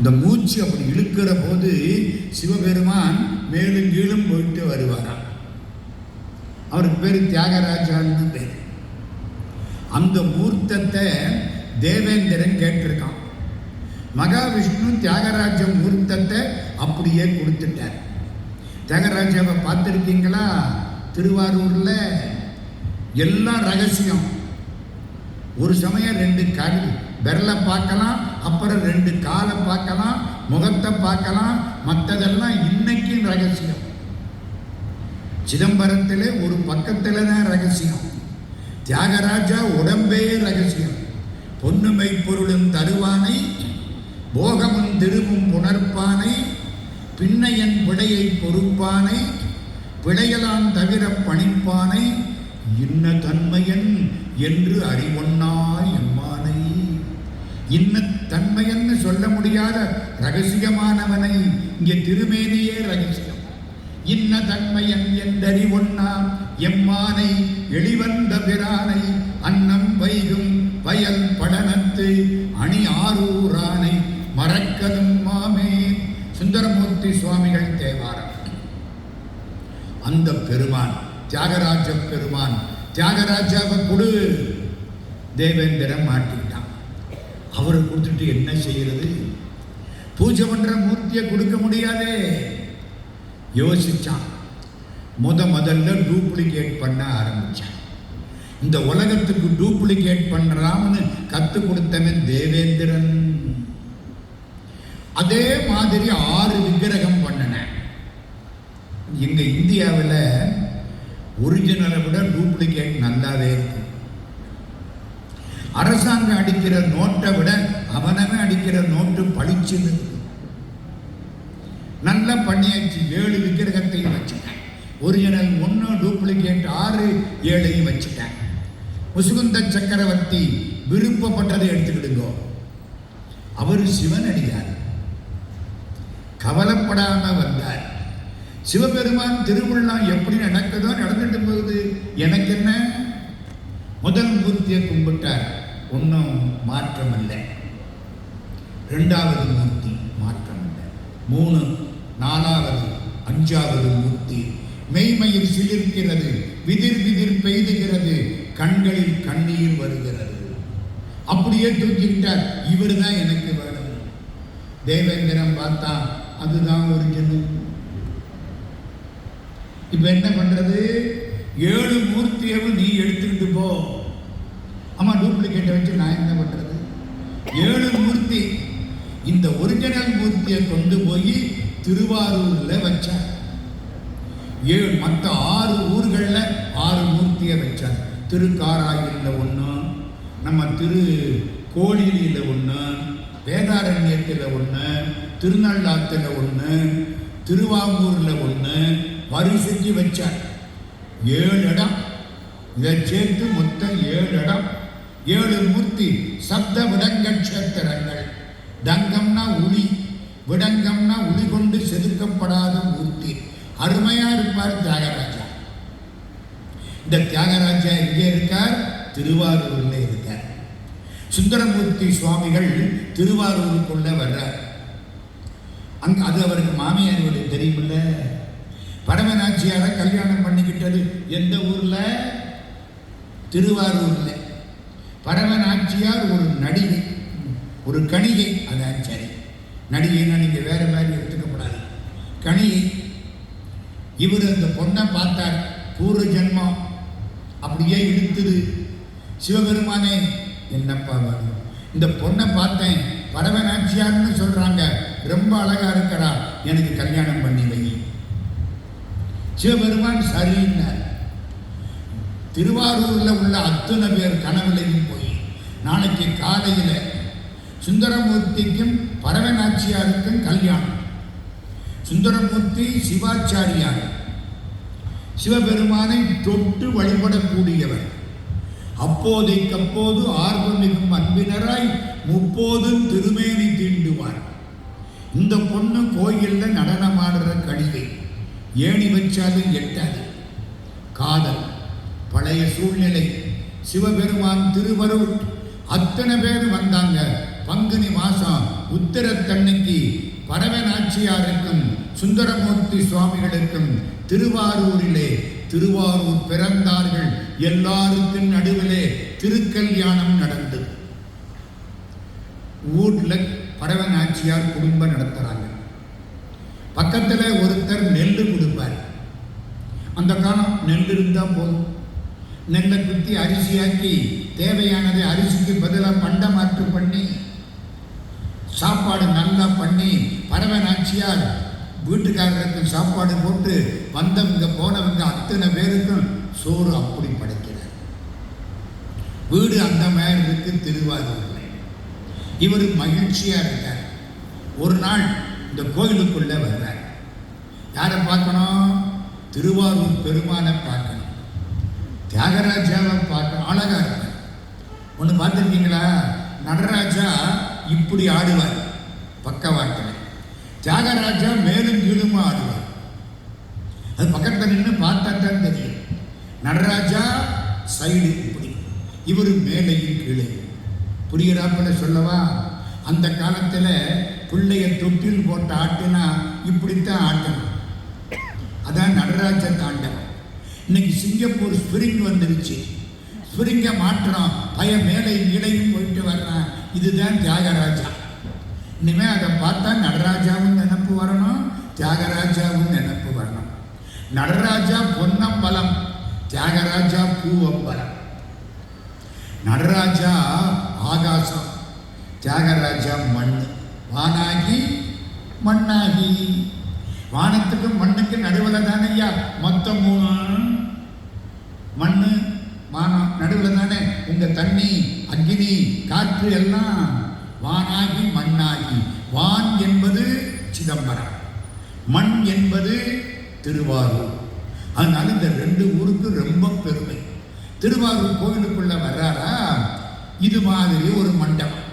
இந்த மூச்சு அப்படி இழுக்கிற போது சிவபெருமான் மேலும் கீழும் போயிட்டு வருவாராம். அவருக்கு பேர் தியாகராஜான்னு பேர். அந்த மூர்த்தத்தை தேவேந்திரன் கேட்டிருக்கான். மகாவிஷ்ணு தியாகராஜ மூர்த்தத்தை அப்படியே கொடுத்துட்டார். தியாகராஜாவை பார்த்துருக்கீங்களா? திருவாரூரில் எல்லாம் ரகசியம். ஒரு சமயம் ரெண்டு கல் விரலை பார்க்கலாம் அப்புறம் ரெண்டு காலை பார்க்கலாம் முகத்தை பார்க்கலாம். மற்றதெல்லாம் இன்னைக்கும் ரகசியம். சிதம்பரத்தில் ஒரு பக்கத்தில் தான் ரகசியம். தியாகராஜா உடம்பே ரகசியம். பொன்னுமை பொருளும் தருவானை போகமும் திரும்பும் புணர்ப்பானை பின்னையன் பிழையை பொறுப்பானை பிழையலான் தவிர பணிப்பானை இன்ன தன்மையன் என்று அறிவொன்னாய் இன்ன தன்மையன்னு சொல்ல முடியாத ரகசியமானவனை இங்கே திருமேனியே ரகசியம். இன்ன தன்மையன் என்றறிவொன்னா எம்மானை எளிவந்த பிரானை அன்னம் வைகும் வயல் படனத்து அணி ஆரூரானை மறக்கதும் மாமே. சுந்தரமூர்த்தி சுவாமிகள் தேவாரம். அந்த பெருமான் தியாகராஜ பெருமான் தியாகராஜாவை கொடு. தேவேந்திரம் மாட்டிட்டான். அவரை கொடுத்துட்டு என்ன செய்கிறது பூஜை பண்ணுற மூர்த்தியை கொடுக்க முடியாதே. யோசித்தான் முத முதல்ல டூப்ளிகேட் பண்ண ஆரம்பித்தான் இந்த உலகத்துக்கு டூப்ளிகேட் பண்ணுறான்னு கற்றுக் கொடுத்தவன் தேவேந்திரன். அதே மாதிரி ஆறு விக்கிரகம் பண்ணினேன் எங்கள் இந்தியாவில் ஒரிஜினலை விட டூப்ளிகேட் நல்லாவே இருக்கும் அரசாங்கம் அடிக்கிற நோட்டை விட அவனவன் அடிக்கிற நோட்டு பளிச்சுன்னு. நல்ல நல்லா பண்ணியாச்சு ஏழு விக்கிரகத்தையும் வச்சுட்டேன். ஒரிஜினல் ஒன்று டூப்ளிகேட் ஆறு ஏழையும் வச்சுட்டேன். முசுகுந்த சக்கரவர்த்தி விருப்பப்பட்டதை எடுத்துக்கிடுங்கோ. அவர் சிவன் சிவனடியார் கவலைப்படாம வந்தார். சிவபெருமான் திருவிழா எப்படி நடக்குதோ நடந்துட்டு போகுது. எனக்கு என்ன? முதல் மூர்த்தியை கும்பிட்டார். ஒன்றும் மாற்றம் இல்லை ரெண்டாவது மூர்த்தி மாற்றம் இல்லை மூணு நாலாவது அஞ்சாவது மூர்த்தி. மெய்மையில் சிலிர்க்கிறது விதிர் விதிர் பெய்துகிறது கண்களில் கண்ணீர் வருகிறது. அப்படியே தூக்கிக்கிட்டார் இவர் தான் எனக்கு வேணும். தேவேந்திரம் பார்த்தா அதுதான் ஒரு ஒரிஜினல் இப்போ என்ன பண்றது? ஏழு மூர்த்தியவும் நீ எடுத்துக்கிட்டு போ. ஆமாம் டூப்ளிகேட்டை வச்சு நான் என்ன பண்ணுறது ஏழு மூர்த்தி இந்த ஒரிஜினல் மூர்த்தியை கொண்டு போய் திருவாரூரில் வச்சார். ஏழு மற்ற ஆறு ஊர்களில் ஆறு மூர்த்தியை வச்சார். திருக்காராயில் ஒன்று நம்ம திரு கோழியில் ஒன்று வேதாரண்யத்தில் ஒன்று திருநள்ளாத்தில் ஒன்று திருவாங்கூரில் ஒன்று வரிசைக்கு வச்சார். ஏழு இடம். இதை சேர்த்து மொத்தம் ஏழு இடம். ஏழு மூர்த்தி சப்த விடங்கட்சத்திரங்கள் தங்கம்னா உளி விடங்கம்னா உளி கொண்டு செதுக்கப்படாத மூர்த்தி. அருமையா இருப்பார் தியாகராஜா. இந்த தியாகராஜா எங்கே இருக்கார்? திருவாரூர்ல இருக்கார். சுந்தரமூர்த்தி சுவாமிகள் திருவாரூருக்குள்ள வர்றார். அங்க அது அவருக்கு மாமியார் தெரியுமில்ல? பரமநாச்சியார கல்யாணம் பண்ணிக்கிட்டது எந்த ஊர்ல? திருவாரூர்ல. பரமநாச்சியார் ஒரு நடிகை ஒரு கணிகை அதான் சரி நடிகைன்னா நீங்கள் வேற மாதிரி எடுத்துக்கப்படாது கணிகை இவர் அந்த பொண்ணை பார்த்தார். பூர்வ ஜென்மம். அப்படியே இழுத்துது. சிவபெருமானே என்னப்பா வேணும் இந்த பொண்ணை பார்த்தேன். பரவநாச்சியார்னு சொல்றாங்க. ரொம்ப அழகா இருக்கிறா. எனக்கு கல்யாணம் பண்ணி வை. சிவபெருமான் சரின்னார் திருவாரூரில் உள்ள அத்தனை பேர் கனவுலையும் போய் நாளைக்கு காலையில் சுந்தரமூர்த்திக்கும் பரவநாச்சியாருக்கும் கல்யாணம். சுந்தரமூர்த்தி சிவாச்சாரியார் சிவபெருமானை தொட்டு வழிபடக்கூடியவர். அப்போதைக்கப்போது ஆர்வமிகும் அன்பினராய் முப்போதும் திருமேனி தீண்டுவார். இந்த பொண்ணு கோயிலில் நடனமாடுற கடிகை. ஏணி வச்சாலும் எட்டாது. காதல் பழைய சூழ்நிலை. சிவபெருமான் திருவருள் அத்தனை பேர் வந்தாங்க. பங்குனி மாசம் உத்திரத்தன்னைக்கு பரவநாச்சியாருக்கும் சுந்தரமூர்த்தி சுவாமிகளுக்கும் திருவாரூரிலே திருவாரூர் பிறந்தார்கள். எல்லாருக்கும் நடுவிலே திருக்கல்யாணம் நடந்தது ஊர்ல பரவநாச்சியார் குடும்பம் நடத்துறாங்க. பக்கத்தில் ஒருத்தர் நெல் கொடுப்பார். அந்த காலம் நெல் இருந்தால் போதும். நெல்லை குத்தி அரிசியாக்கி தேவையானதை அரிசிக்கு பதிலாக பண்டை மாற்று பண்ணி சாப்பாடு நல்லா பண்ணி பரவநாச்சியார் வீட்டுக்காரருக்கு சாப்பாடு போட்டு வந்தவங்க போனவங்க அத்தனை பேருக்கும் சோறு அப்படி படைக்கிறார். வீடு அந்த மாதிரி இருக்கு திருவாரூர்ல இவர் மகிழ்ச்சியாக இருக்கார். ஒரு நாள் இந்த கோயிலுக்குள்ளே வர்றார். யாரை பார்க்கணும்? திருவாரூர் பெருமானை பார்க்கணும். தியாகராஜாவை பார்க்கணும் அழகா இருக்கணும் ஒன்று பார்த்துருக்கீங்களா? நடராஜா இப்படி ஆடுவார். பக்கவாட்டில் தியாகராஜா மேலும் கீழுமா ஆடுவார். அது பக்கத்தில் நின்று பார்த்தா தான் தெரியும். நடராஜா சைடு இப்படி. இவர் மேலையும் கீழே. புரிகிறாப்புல சொல்லவா? அந்த காலத்தில் பிள்ளைய தொட்டில் போட்டு ஆட்டினா இப்படித்தான் ஆட்டணும். அதான் நடராஜ தாண்டவம் இன்னைக்கு சிங்கப்பூர் ஸ்பிரிங் வந்துருச்சு. ஸ்பிரிங்கை மாற்றுறோம் பய மேலே இடையும் போயிட்டு வர்றான் இதுதான் தியாகராஜா. இனிமேல் அதை பார்த்தா நடராஜாவும் நினப்பு வரணும் தியாகராஜாவும் நினப்பு வரணும். நடராஜா பொன்னம்பலம் தியாகராஜா பூவம்பலம். நடராஜா ஆகாசம் தியாகராஜா மண். வானாகி மண்ணாகி. வானத்துக்கும் மண்ணுக்கு நடுவில் தானே ஐயா மொத்தம் மூணு மண்ணு வானம் நடுவில் இந்த தண்ணி அக்னி காற்று எல்லாம் வானாகி மண்ணாகி. வான் என்பது சிதம்பரம். மண் என்பது திருவாரூர். அதனால இந்த ரெண்டு ஊருக்கு ரொம்ப பெருமை. திருவாரூர் கோவிலுக்குள்ள வர்றாரா? இது மாதிரி ஒரு மண்டபம்.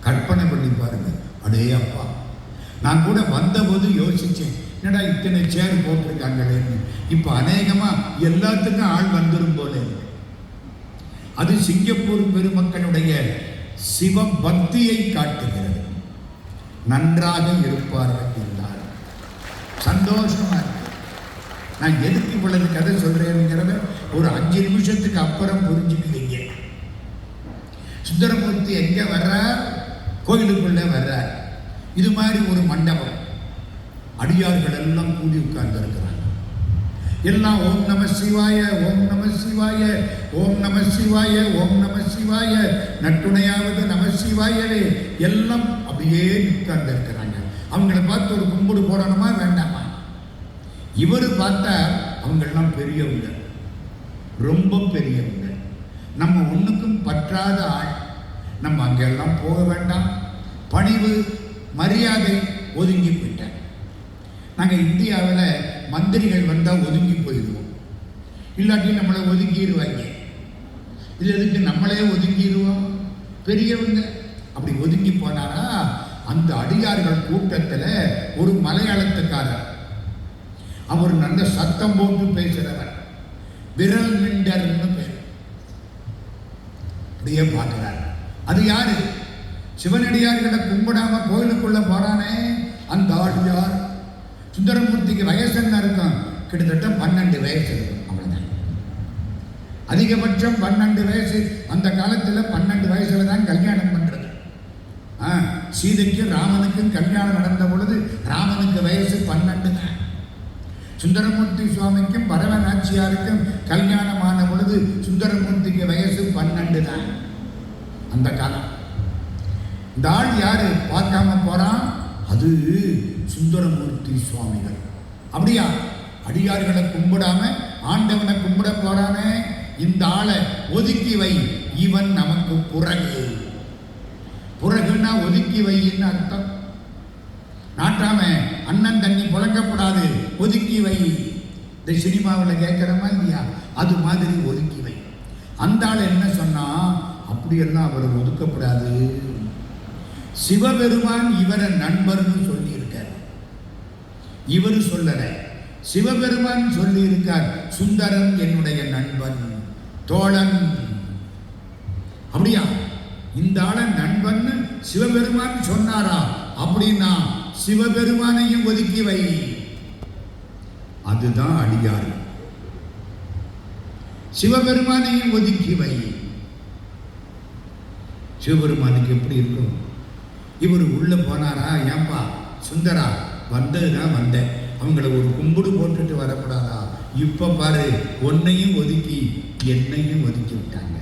கற்பனை பண்ணி பாருங்க. அடே அப்பா நான் கூட வந்தபோது யோசிச்சேன். என்னடா இத்தனை சேர் போட்டிருக்காங்களேன்னு இப்போ அநேகமா எல்லாத்துக்கும் ஆள் வந்துடும் போல இருக்கு. அது சிங்கப்பூர் பெருமக்களுடைய சிவ பக்தியை காட்டுகிறது. நன்றாக இருப்பார்கள் எல்லாரும் சந்தோஷமா இருக்கு. நான் எதுக்கு இவ்வளவு கதை சொல்றேங்கிறத ஒரு அஞ்சு நிமிஷத்துக்கு அப்புறம் புரிஞ்சுக்குவீங்க சுந்தரமூர்த்தி எங்க வர்றார்? கோயிலுக்குள்ள வர்றார். இது மாதிரி ஒரு மண்டபம். அடியார்கள் எல்லாம் கூடி உட்கார்ந்து இருக்கிறாங்க எல்லாம் ஓம் நம சிவாய ஓம் நம சிவாய ஓம் நம சிவாய ஓம் நம சிவாய நட்டுணையாவது நம சிவாயவே. எல்லாம் அப்படியே உட்கார்ந்து இருக்கிறாங்க அவங்கள பார்த்து ஒரு கும்பிடு போடணுமா வேண்டாமா? இவர் பார்த்தா அவங்கெல்லாம் பெரியவங்க. ரொம்ப பெரியவங்க. நம்ம ஒன்றுக்கும் பற்றாத ஆள். நம்ம அங்கெல்லாம் போக வேண்டாம். பணிவு மரியாதை ஒதுங்கி போயிட்டேன் நாங்கள் இந்தியாவில் மந்திரிகள் வந்தால் ஒதுங்கி போயிடுவோம். இல்லாட்டி நம்மளை ஒதுக்கிடுவாங்க இது எதுக்கு நம்மளே ஒதுங்கிடுவோம் பெரியவங்க அப்படி ஒதுங்கி போனாரா? அந்த அடியார்கள் கூட்டத்தில் ஒரு மலையாளத்துக்காரர். அவர் நல்ல சத்தம் போட்டு பேசுகிறவர் விரல் மிண்டர்னு பேர். அப்படியே பார்க்கிறார். அது யாரு? சிவனடியார்களை கும்பிடாம கோயிலுக்குள்ள போறானே? அந்த அடியார். சுந்தரமூர்த்திக்கு வயசு என்ன இருக்கும்? கிட்டத்தட்ட பன்னெண்டு வயசு இருக்கும். அவ்வளோதான் அதிகபட்சம் பன்னெண்டு வயசு. அந்த காலத்தில் பன்னெண்டு வயசில் தான் கல்யாணம் பண்ணுறது ஆ, சீதைக்கும் ராமனுக்கும் கல்யாணம் நடந்த பொழுது ராமனுக்கு வயசு பன்னெண்டு தான். சுந்தரமூர்த்தி சுவாமிக்கும் பரவநாச்சியாருக்கும் கல்யாணமான பொழுது சுந்தரமூர்த்திக்கு வயசு பன்னெண்டு தான். அந்த காலம். இந்த ஆள் யாரு? பார்க்காம போறான்? அது சுந்தரமூர்த்தி சுவாமிகள். அப்படியா? அடியார்களை கும்பிடாம ஆண்டவனை கும்பிட போறானே இந்த ஆளை ஒதுக்கி வை. இவன் நமக்கு புறகு. புறகுன்னா ஒதுக்கி வைன்னு அர்த்தம். நாட்டாம அண்ணன் தண்ணி புழங்கப்படாது ஒதுக்கி வை. இந்த சினிமாவில் கேட்குறமா இல்லையா? அது மாதிரி ஒதுக்கி வை. அந்த ஆள் என்ன சொன்னா அப்படியெல்லாம் அவர் ஒதுக்கப்படாது. சிவபெருமான் இவரை நண்பர்னு சொல்லி இவர் சொல்லல. சிவபெருமான் சொல்லியிருக்கார் சுந்தரன் என்னுடைய நண்பன் தோழன். அப்படியா? இந்த ஆளை நண்பன்னு சிவபெருமான் சொன்னாரா? அப்படின்னா சிவபெருமானையும் ஒதுக்கி வை. அதுதான் அடியார். சிவபெருமானையும் ஒதுக்கி வை. சிவபெருமானுக்கு எப்படி இருக்கும்? இவர் உள்ள போனாரா? ஏன்பா சுந்தரா? வந்ததுன்னா வந்தேன். அவங்கள ஒரு கும்பிடு போட்டுட்டு வரக்கூடாதா? இப்போ பாரு உன்னையும் ஒதுக்கி என்னையும் ஒதுக்கி விட்டாங்க.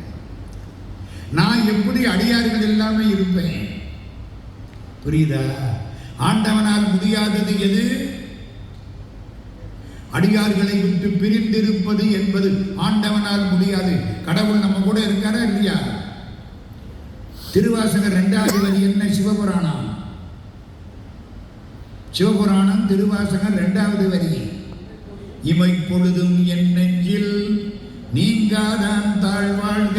நான் எப்படி அடியார்கள் இல்லாம இருப்பேன்? புரியுதா? ஆண்டவனால் முடியாதது எது? அடியார்களை விட்டு பிரிந்திருப்பது என்பது ஆண்டவனால் முடியாது. கடவுள் நம்ம கூட இருக்காரா இல்லையா? திருவாசகர் இரண்டாவது வரி என்ன? சிவபுராணம். சிவபுராணம் திருவாசகம் இரண்டாவது வரி. இமை பொழுதும் என் நெஞ்சில் நீங்காதான் தாழ்வாழ்க.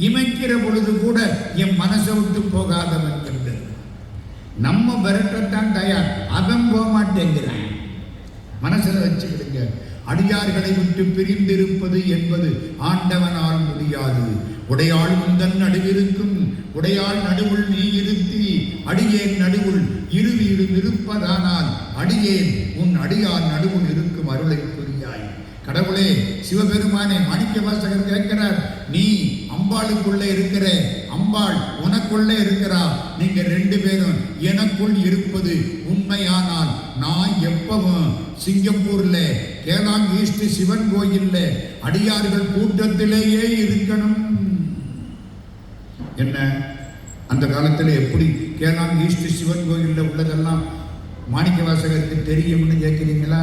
இமைக்கிற பொழுது கூட என் மனசை விட்டு போகாதவன் என்று. நம்ம விரட்டத்தான் தயார். அவன் போக மாட்டேங்கிறான் மனசில் வச்சுக்கிடுங்க. அடியார்களை விட்டு பிரிந்திருப்பது என்பது ஆண்டவனால் முடியாது. உடையாள் முந்தன் நடுவிருக்கும் உடையாள் நடுவுள் நீ இருத்தி அடியேன் நடுவுள் இருவீரும் இருப்பதானால் அடியேன் உன் அடியார் நடுவுள் இருக்கும் அருளை புரியாய். கடவுளே சிவபெருமானே மாணிக்க வாசகர் கேட்கிறார் நீ அம்பாளுக்குள்ளே இருக்கிற அம்பாள் உனக்குள்ளே இருக்கிறா நீங்க ரெண்டு பேரும் எனக்குள் இருப்பது உண்மையானால் நான் எப்பவும் சிங்கப்பூர்ல கேளாங் ஈஸ்ட் சிவன் கோயில்ல அடியார்கள் கூட்டத்திலேயே இருக்கணும். என்ன? அந்த காலத்தில் எப்படி கேளாம் ஈஸ்ட் சிவன் கோயிலில் உள்ளதெல்லாம் மாணிக்க வாசகருக்கு தெரியும்னு கேட்குறீங்களா?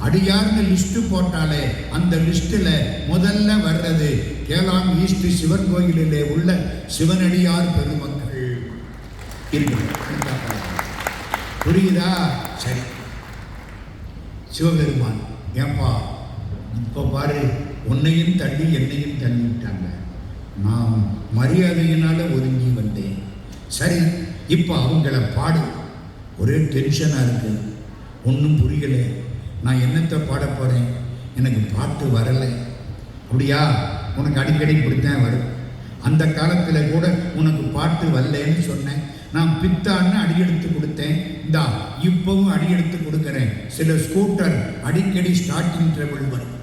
அடியார்னு லிஸ்ட்டு போட்டாலே அந்த லிஸ்ட்டில் முதல்ல வர்றது கேளாம் ஈஸ்ட் சிவன் கோயிலிலே உள்ள சிவனடியார் பெருமக்கள். இருக்கிறார் புரியுதா? சரி. சிவபெருமான் ஏன்பா இப்போ பாரு உன்னையும் தள்ளி என்னையும் தள்ளி விட்டாங்க நான் மரியாதையினால் ஒதுங்கி வந்தேன். சரி இப்போ அவங்கள பாடு. ஒரே டென்ஷனாக இருக்குது ஒன்றும் புரியலை. நான் என்னத்தை பாட போகிறேன் எனக்கு பாட்டு வரலை. அப்படியா? உனக்கு அடிக்கடி இப்படித்தான் வரும். அந்த காலத்தில் கூட உனக்கு பாட்டு வரலன்னு சொன்னேன். நான் பித்தான்னு அடியெடுத்து கொடுத்தேன். இந்தா இப்போவும் அடியெடுத்து கொடுக்குறேன். சில ஸ்கூட்டர் அடிக்கடி ஸ்டார்டிங் ட்ரபிள் வரும்.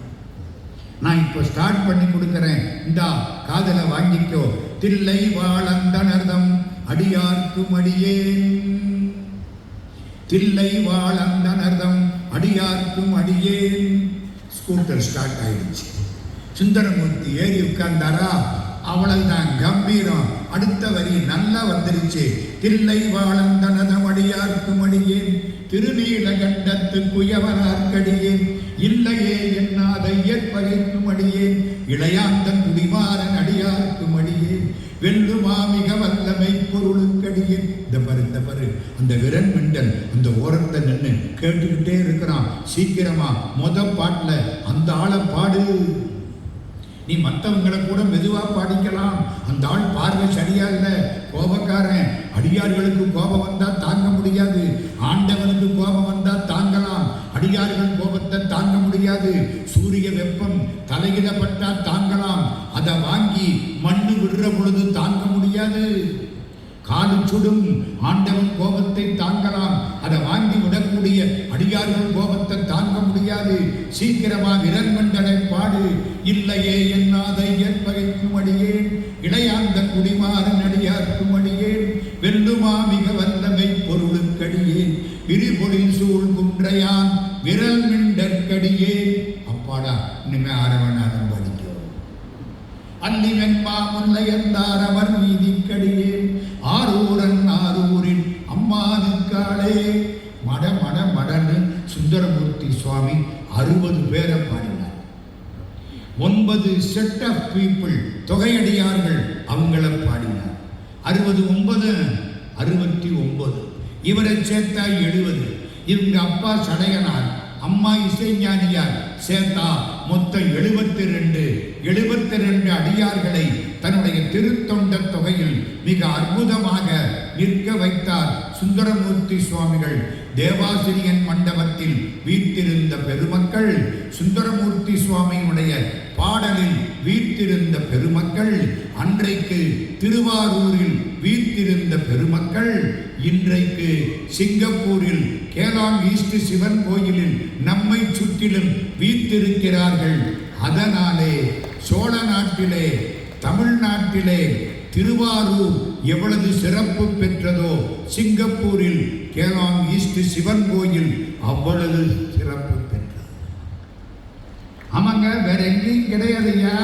நான் இப்போ ஸ்டார்ட் பண்ணி கொடுக்குறேன். இந்தா காதலை வாங்கிக்கோ. தில்லை வாழந்தனர்தம் அடியார்க்கும் அடியேன் தில்லை வாழந்தனர்தம் அடியார்க்கும் அடியேன் ஸ்கூட்டர் ஸ்டார்ட் ஆயிடுச்சு. சுந்தரமூர்த்தி ஏறி உட்கார்ந்தாரா? அவ்வளவுதான் கம்பீரம். அடுத்த வரி நல்லா வந்துருச்சு. தில்லை வாழந்தனதம் அடியார்க்கும் அடியேன் திருநீலகண்டத்து குயவரார்க்கடியேன் இளையாந்தன் குடிமாறன் அடியாருக்கு மடியே வெல்லுமா மிக வல்லமை பொருளுக்கடியே. இந்த பாரு இந்த பாரு அந்த விரன் மிண்டன் அந்த ஓரத்தை நின்று கேட்டுக்கிட்டே இருக்கிறான். சீக்கிரமா மொத பாட்டில் அந்த ஆளை பாடு. நீ மற்றவங்களை கூட மெதுவா பாடிக்கலாம். அந்த ஆள் பார்வை சரியா இல்லை கோபக்காரன். அடியார்களுக்கு கோபம் வந்தா தாங்க முடியாது. ஆண்டவனுக்கு கோபம் வந்தா தாங்கலாம். அடியார்கள் கோபத்தை தாங்க முடியாது. சூரிய வெப்பம் தலையிடப்பட்டால் தாங்கலாம். அதை வாங்கி மண்ணு விடுற பொழுது தாங்க முடியாது. காலு சுடும் ஆண்டவன் கோபத்தை தாங்கலாம். அதை வாங்கி விடக்கூடிய அடியார்கள் கோபத்தை தாங்க முடியாது. சீக்கிரமா விரன்மண்டலை பாடு. இல்லையே என்னாதை ஏற்பகைக்கும் அடியேன் இளையாந்த குடிமாறன் அடியார்க்கும் அடியேன் வெல்லுமா மிக வல்லமை பொருளுக்கடியேன். விரிபொழில் சூழ் குன்றையான் விரல் மிண்டற்கடியே அப்பாடா இனிமே அரவணாரம் படிக்கிறோம் அல்லி வெண்பா முல்லையந்தார் அவர் நீதிக்கடியே ஆரூரன் ஆரூரின் அம்மானுக்காளே மட மட மடன்னு சுந்தரமூர்த்தி சுவாமி அறுபது பேரை பாடினார். ஒன்பது செட் ஆஃப் பீப்புள் தொகையடியார்கள் அவங்கள பாடினார். அறுபது ஒன்பது அறுபத்தி ஒன்பது. இவரை சேர்த்தா எழுபது. இவங்க அப்பா சடையனார் அம்மா இசைஞானியார் சேர்த்தா மொத்தம் எழுபத்தி ரெண்டு எழுபத்தி ரெண்டு அடியார்களை தன்னுடைய திருத்தொண்ட தொகையில் மிக அற்புதமாக நிற்க வைத்தார் சுந்தரமூர்த்தி சுவாமிகள். தேவாசிரியன் மண்டபத்தில் வீட்டிருந்த பெருமக்கள் சுந்தரமூர்த்தி சுவாமியினுடைய பாடலில் வீட்டிருந்த பெருமக்கள் அன்றைக்கு திருவாரூரில் வீட்டிருந்த பெருமக்கள் இன்றைக்கு சிங்கப்பூரில் கேலாங் ஈஸ்ட் சிவன் கோயிலில் நம்மை சுற்றிலும் வீத்திருக்கிறார்கள். அதனாலே சோழ நாட்டிலே தமிழ்நாட்டிலே திருவாரூர் எவ்வளவு சிறப்பு பெற்றதோ சிங்கப்பூரில் கேலாங் ஈஸ்ட் சிவன் கோயில் அவ்வளவு சிறப்பு பெற்றது. ஆமாங்க வேற எங்கேயும் கிடையாதுயா